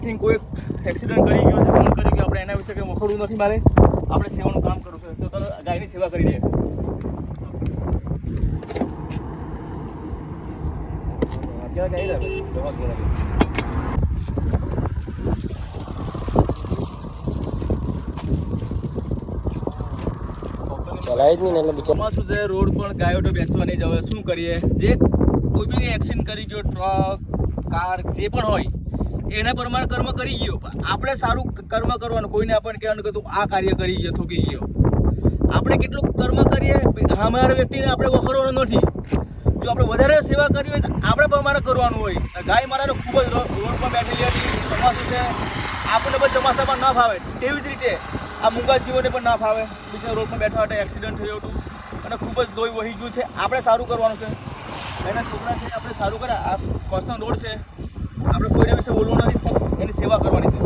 I think કોઈ accident કરી ગયો છે કોણ કરી ગયો આપણે એના વિશે કંઈ વખોડવું નથી મારે. આપણે સેવાનું કામ કરવું છે. તો તરત ગાયની સેવા કરી દે અગિયાર કઈ રહે સવા અગિયાર વાગે. ચલાય જ નહીં એટલે બિચારા ચોમાસું છે રોડ પર ગાયો તો બેસવા નહીં જવે શું કરીએ? જે કોઈ બી એક્સિડન્ટ કરી ગયો ટ્રક કાર જે પણ હોય એના પ્રમાણે કર્મ કરી ગયો. આપણે સારું કર્મ કરવાનું, કોઈને આપણને કહેવાનું કે તું આ કાર્ય કરી ગયો થોકી ગયો. આપણે કેટલું કર્મ કરીએ અમારા વ્યક્તિને આપણે વખરવાનું નથી. જો આપણે વધારે સેવા કરવી હોય તો આપણે પ્રમાણે કરવાનું હોય. ગાય મારાને ખૂબ જ રોડમાં બેઠેલી હતી, ચોમાસું છે. આપણને પણ ચોમાસામાં ના ફાવે. તેવી જ રીતે આ મૂંગા જીવોને પણ ના ફાવે. બીજા રોડ પર બેઠા હતા, એક્સિડન્ટ થયું હતું. અને ખૂબ જ લોહી વહી ગયું છે. આપણે સારું કરવાનું છે. એના છોકરા છે આપણે સારું કરે આ કોસ્ટનો રોડ છે. આપણે કોઈને વિશે બોલવું નથી ફક્ત એની સેવા કરવાની છે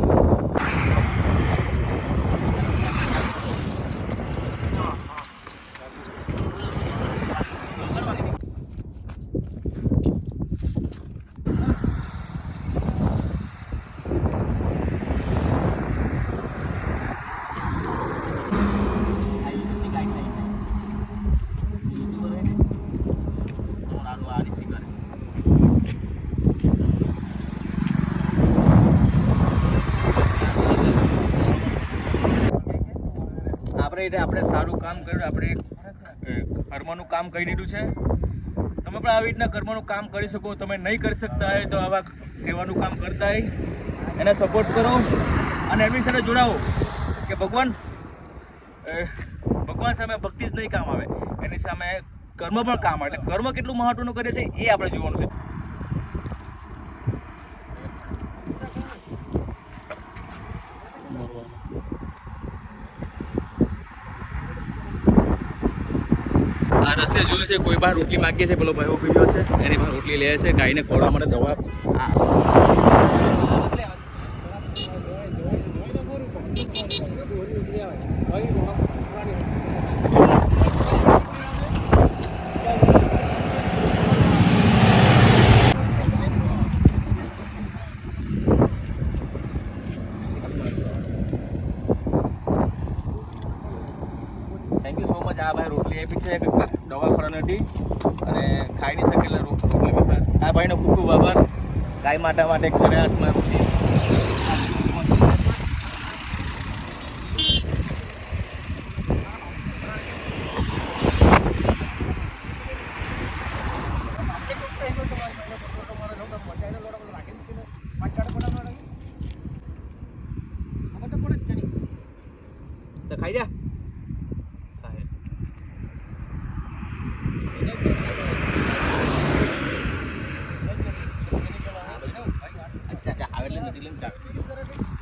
આપણે આપણે સારું કામ કર્યું, આપણે કર્મનું કામ કરી દીધું છે. તમે પણ આવી રીતના કર્મનું કામ કરી શકો, તમે નહીં કરી શકતા હોય તો આવા સેવાનું કામ કરતા હોય. એને સપોર્ટ કરો અને એમની સાથે જોડાવો કે ભગવાન ભગવાન સામે ભક્તિ જ નહીં કામ આવે. એની સામે કર્મ પણ કામ આવે. એટલે કર્મ કેટલું મહત્વનું કરે છે એ આપણે જોવાનું છે. આ રસ્તે જોયું છે, કોઈ બહાર રોટલી માગીએ છે, પેલો ભાઈઓ પીડ્યો છે, એની પણ રોટલી લે છે, ગાયને ખોડવા માટે દવા મચ આ ભાઈ રોટલી આપી છે દવાખાના નથી અને ખાઈ નહીં શકે એટલે રોટલી આ ભાઈનો ખૂબ ખૂબ આભાર. ગાય માતા માટે ઘરે હાથમાં રોટલી ખાઈ જા. અચ્છા આવે